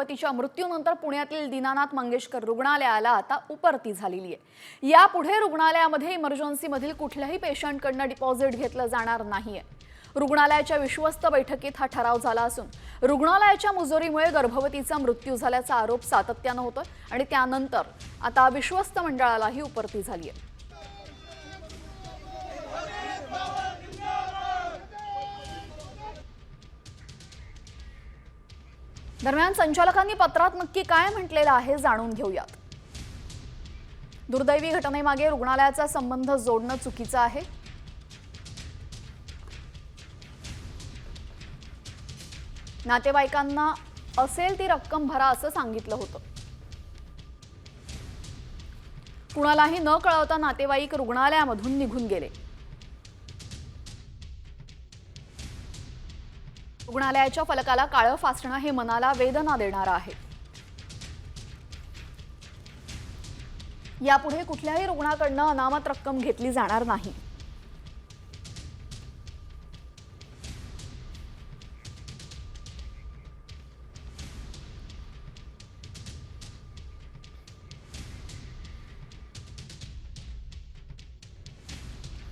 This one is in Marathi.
गर्भवतीच्या मृत्यूनंतर पुण्यातील दीनानाथ मंगेशकर रुग्णालयाला आता उपरती झालेली आहे. यापुढे रुग्णालयामध्ये इमर्जन्सीमधील कुठल्याही पेशंटकडनं डिपॉझिट घेतलं जाणार नाहीये. रुग्णालयाच्या विश्वस्त बैठकीत हा ठराव झाला असून रुग्णालयाच्या मुजोरीमुळे गर्भवतीचा मृत्यू झाल्याचा आरोप सातत्यानं होतोय आणि त्यानंतर आता विश्वस्त मंडळालाही उपरती झाली आहे दरम्यान संचालकांनी पत्रात नक्की काय म्हटलेलं आहे जाणून घेऊयात. दुर्दैवी घटनेमागे रुग्णालयाचा संबंध जोडणं चुकीचं आहे. नातेवाईकांना असेल ती रक्कम भरा असं सांगितलं होतं. कुणालाही न कळवता नातेवाईक रुग्णालयामधून निघून गेले. रुग्णालयाच्या फलकाला काळं फासणं हे मनाला वेदना देणारं आहे. यापुढे कुठल्याही रुग्णाकडनं अनामत रक्कम घेतली जाणार नाही.